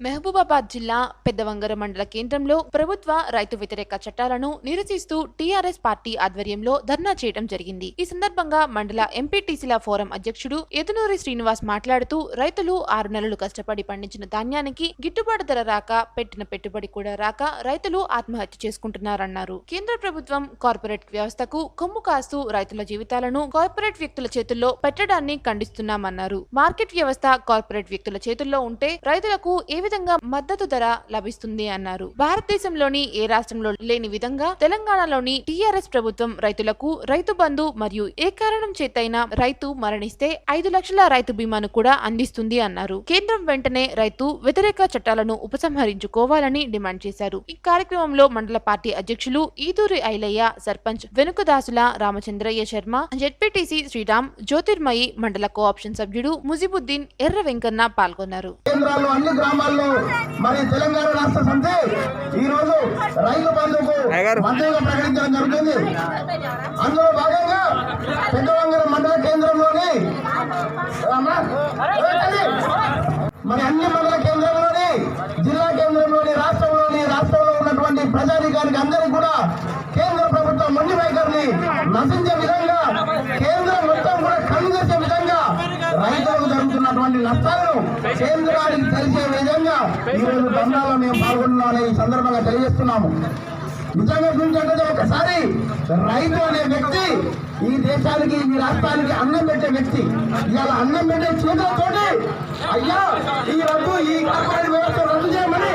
మహబూబాబాద్ జిల్లా పెద్దవంగర మండల కేంద్రంలో ప్రభుత్వ రైతు వ్యతిరేక చట్టాలను నిరసిస్తూ టీఆర్ఎస్ పార్టీ ఆధ్వర్యంలో ధర్నా చేయడం జరిగింది. ఈ సందర్భంగా మండల ఎంపీటీసీల ఫోరం అధ్యక్షుడు ఎదునూరి శ్రీనివాస్ మాట్లాడుతూ రైతులు ఆరు నెలలు కష్టపడి పండించిన ధాన్యానికి గిట్టుబాటు ధర రాక పెట్టిన పెట్టుబడి కూడా రాక రైతులు ఆత్మహత్య చేసుకుంటున్నారన్నారు. కేంద్ర ప్రభుత్వం కార్పొరేట్ వ్యవస్థకు కొమ్ము కాస్తూ రైతుల జీవితాలను కార్పొరేట్ వ్యక్తుల చేతుల్లో పెట్టడాన్ని ఖండిస్తున్నామన్నారు. మార్కెట్ వ్యవస్థ కార్పొరేట్ వ్యక్తుల చేతుల్లో ఉంటే రైతులకు ఏ విధంగా మద్దతు ధర లభిస్తుంది అన్నారు. భారతదేశంలోని ఏ రాష్ట్రంలో లేని విధంగా తెలంగాణలోని టీఆర్ఎస్ ప్రభుత్వం రైతులకు రైతు బంధు మరియు ఏ కారణం చేతైనా రైతు మరణిస్తే ఐదు లక్షల రైతు బీమాను కూడా అందిస్తుంది అన్నారు. కేంద్రం వెంటనే రైతు వ్యతిరేక చట్టాలను ఉపసంహరించుకోవాలని డిమాండ్ చేశారు. ఈ కార్యక్రమంలో మండల పార్టీ అధ్యక్షులు ఈదూరి ఐలయ్య సర్పంచ్ వెనుకదాసుల రామచంద్రయ్య శర్మ జెడ్పీటీసీ శ్రీరామ్ జ్యోతిర్మయి మండల కోఆప్షన్ సభ్యుడు ముజిబుద్దీన్ ఎర్ర వెంకన్న పాల్గొన్నారు. గ్రామాల్లో మరి తెలంగాణ రాష్ట్ర సమితి ఈ రోజు రైతు బంధుకు మద్దతుగా ప్రకటించడం జరుగుతుంది అందులో భాగంగా పెద్దవంగరం మండల కేంద్రంలోని? మరి అన్ని మండల కేంద్రంలోని జిల్లా కేంద్రంలోని రాష్ట్రంలోని రాష్ట్రంలో ఉన్నటువంటి ప్రజానికానికి అందరికీ కూడా కేంద్ర ప్రభుత్వం మొండి వైఖరిని నశించే విధంగా కేంద్రం మొత్తం కూడా కనుగొచ్చే విధంగా రైతులకు జరుగుతున్నటువంటి నష్టాలను కేంద్రానికి తెలిసే విధంగా ఈరోజు ధర్నాలో మేము పాల్గొన్నామని ఈ సందర్భంగా తెలియజేస్తున్నాము. నిజంగా చూసినట్లయితే ఒకసారి రైతు అనే వ్యక్తి ఈ దేశానికి ఈ రాష్ట్రానికి అన్నం పెట్టే వ్యక్తి. ఇవాళ అన్నం పెట్టే చేతులతోటి అయ్యా ఈ రద్దు ఈ కార్పొరేట్ వ్యవస్థ రద్దు చేయమని